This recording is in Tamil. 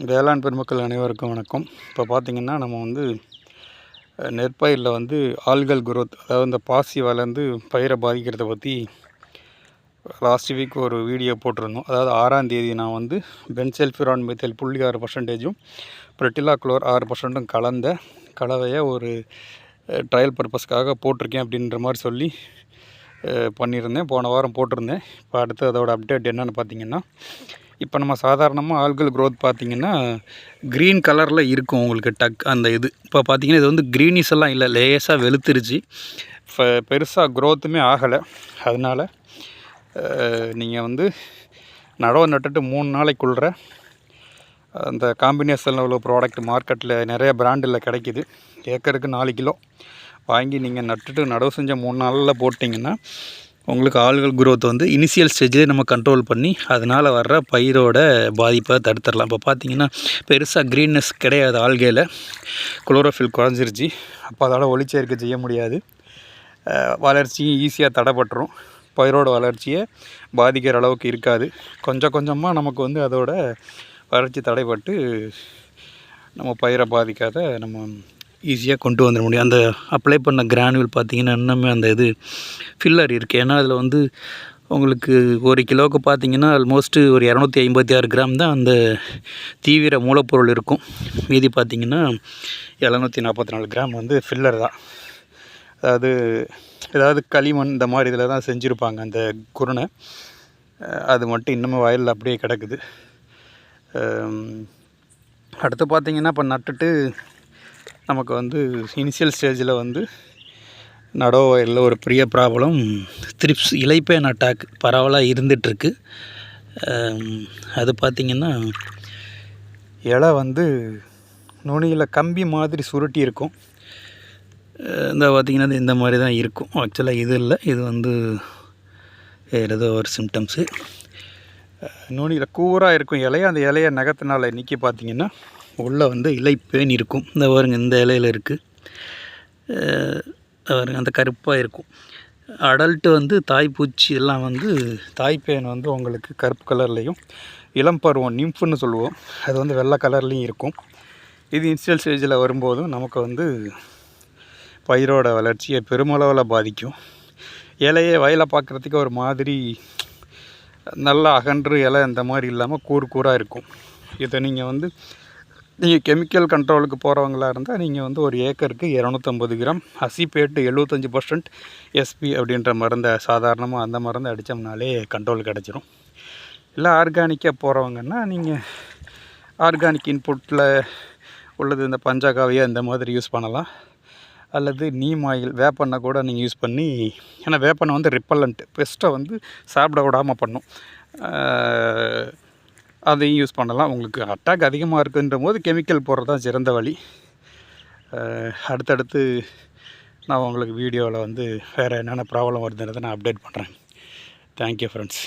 வேளாண் பெருமக்கள் அனைவருக்கும் வணக்கம். இப்போ பார்த்திங்கன்னா நம்ம வந்து நெற்பயிரில் வந்து ஆல்கல் குரோத் அதாவது இந்த பாசி வளர்ந்து பயிரை பாதிக்கிறத பற்றி லாஸ்ட் வீக் ஒரு வீடியோ போட்டிருந்தோம். அதாவது ஆறாம் தேதி நான் வந்து பென்செல்ஃபிரான் மெத்தல் புள்ளி ஆறு பர்சன்டேஜும் ப்ரெட்டிலா குளோர் ஆறு பர்சன்ட்டும் கலந்த கலவையை ஒரு ட்ரையல் பர்பஸ்க்காக போட்டிருக்கேன் அப்படின்ற மாதிரி சொல்லி பண்ணியிருந்தேன். போன வாரம் போட்டிருந்தேன். இப்போ அடுத்து அதோட அப்டேட் என்னென்னு பார்த்தீங்கன்னா இப்போ நம்ம சாதாரணமாக ஆல்கல் க்ரோத் பார்த்திங்கன்னா க்ரீன் கலரில் இருக்கும் உங்களுக்கு டக் அந்த இது. இப்போ பார்த்திங்கன்னா இது வந்து க்ரீனிஸ் எல்லாம் இல்லை லேஸாக வெளுத்துருச்சு. இப்போ பெருசாக க்ரோத்துமே ஆகலை. அதனால் நீங்கள் வந்து நடவு நட்டுட்டு மூணு நாளைக்குள்ள அந்த காம்பினேஷனில் உள்ள ப்ராடக்ட் மார்க்கெட்டில் நிறைய பிராண்டில் கிடைக்கிது. ஏக்கருக்கு நாலு கிலோ. வாங்கி நீங்கள் நட்டுட்டு நடவு செஞ்ச மூணு நாளில் போட்டிங்கன்னா உங்களுக்கு ஆள்கள் குரோத் வந்து இனிஷியல் ஸ்டேஜ்லேயே நம்ம கண்ட்ரோல் பண்ணி அதனால் வர்ற பயிரோட பாதிப்பை தடுத்துடலாம். இப்போ பார்த்தீங்கன்னா பெருசாக க்ரீன்னஸ் கிடையாது ஆள்கையில். குளோரோஃபில் குறைஞ்சிருச்சு. அப்போ அதோட ஒளிச்சேர்க்கை செய்ய முடியாது. வளர்ச்சியும் ஈஸியாக தடைப்பட்டுரும். பயிரோட வளர்ச்சியை பாதிக்கிற அளவுக்கு இருக்காது. கொஞ்சம் கொஞ்சமாக நமக்கு வந்து அதோட வளர்ச்சி தடைப்பட்டு நம்ம பயிரை பாதிக்காத நம்ம ஈஸியாக கொண்டு வந்துட முடியும். அந்த அப்ளை பண்ண கிரானுவல் பார்த்திங்கன்னா இன்னுமே அந்த இது ஃபில்லர் இருக்குது ஏன்னா அதில் வந்து உங்களுக்கு ஒரு கிலோவுக்கு பார்த்தீங்கன்னா ஆல்மோஸ்ட்டு ஒரு இரநூத்தி ஐம்பத்தி ஆறு கிராம் தான் அந்த தீவிர மூலப்பொருள் இருக்கும். மீதி பார்த்திங்கன்னா எழுநூற்றி நாற்பத்தி நாலு கிராம் வந்து ஃபில்லர் தான். அதாவது ஏதாவது களிமண் இந்த மாதிரி இதில் தான் செஞ்சுருப்பாங்க அந்த குருணை. அது மட்டும் இன்னமும் வயலில் அப்படியே கிடக்குது. அடுத்து பார்த்திங்கன்னா இப்போ நட்டுட்டு நமக்கு வந்து இனிஷியல் ஸ்டேஜில் வந்து நடோ ஒரு பெரிய ப்ராப்ளம் த்ரிப்ஸ் இலைப்பேன் அட்டாக் பரவலாக இருந்துகிட்ருக்கு அது பார்த்திங்கன்னா இலை வந்து நுனியில் கம்பி மாதிரி சுருட்டி இருக்கும். இந்த பார்த்திங்கன்னா இந்த மாதிரி தான் இருக்கும் ஆக்சுவலாக இது இல்லை. இது வந்து வேறு ஏதோ ஒரு சிம்டம்ஸு நுனியில் கூராக இருக்கும் இலையை அந்த இலையை நகத்தினால நிற்கி பார்த்திங்கன்னா உள்ளே வந்து இலை பேன் இருக்கும். இந்த பாருங்க இந்த இலையில் இருக்குது பாருங்க அந்த கருப்பாக இருக்கும். அடல்ட்டு வந்து தாய்ப்பூச்சி எல்லாம் வந்து தாய்ப்பேன் வந்து உங்களுக்கு கருப்பு கலர்லேயும் இளம் பருவம் நிம்ஃபுன்னு சொல்லுவோம். அது வந்து வெள்ளை கலர்லேயும் இருக்கும். இது இன்சியல் ஸ்டேஜில் வரும்போதும் நமக்கு வந்து பயிரோட வளர்ச்சியை பெருமளவில் பாதிக்கும். இலையை வயலை பார்க்குறதுக்கு ஒரு மாதிரி நல்லா அகன்று இலை இந்த மாதிரி இல்லாமல் கூறு கூறாக இருக்கும். இதை நீங்கள் வந்து நீங்கள் கெமிக்கல் கண்ட்ரோலுக்கு போகிறவங்களா இருந்தால் நீங்கள் வந்து ஒரு ஏக்கருக்கு இரநூத்தம்பது கிராம் அசிப்பேட்டு எழுபத்தஞ்சி பர்சன்ட் எஸ்பி அப்படின்ற மருந்தை சாதாரணமாக அந்த மருந்தை அடித்தோம்னாலே கண்ட்ரோல் கிடச்சிரும். இல்லை ஆர்கானிக்காக போகிறவங்கன்னா நீங்கள் ஆர்கானிக் இன்புட்டில் உள்ளது இந்த பஞ்சகாவியா இந்த மாதிரி யூஸ் பண்ணலாம். அல்லது நீம் ஆயில் வேப்பெண்ணை கூட நீங்கள் யூஸ் பண்ணி ஏன்னா வேப்பெண்ணை வந்து ரிப்பல்லண்ட் பெஸ்ட்டை வந்து சாப்பிட விடாமல் பண்ணும். அதையும் யூஸ் பண்ணலாம். உங்களுக்கு அட்டாக் அதிகமாக இருக்குன்ற போது கெமிக்கல் போடுறது தான் சிறந்த வழி. அடுத்தடுத்து நான் உங்களுக்கு வீடியோவில் வந்து வேறு என்னென்ன ப்ராப்ளம் வருதுன்றதை நான் அப்டேட் பண்ணுறேன் தேங்க்யூ ஃப்ரெண்ட்ஸ்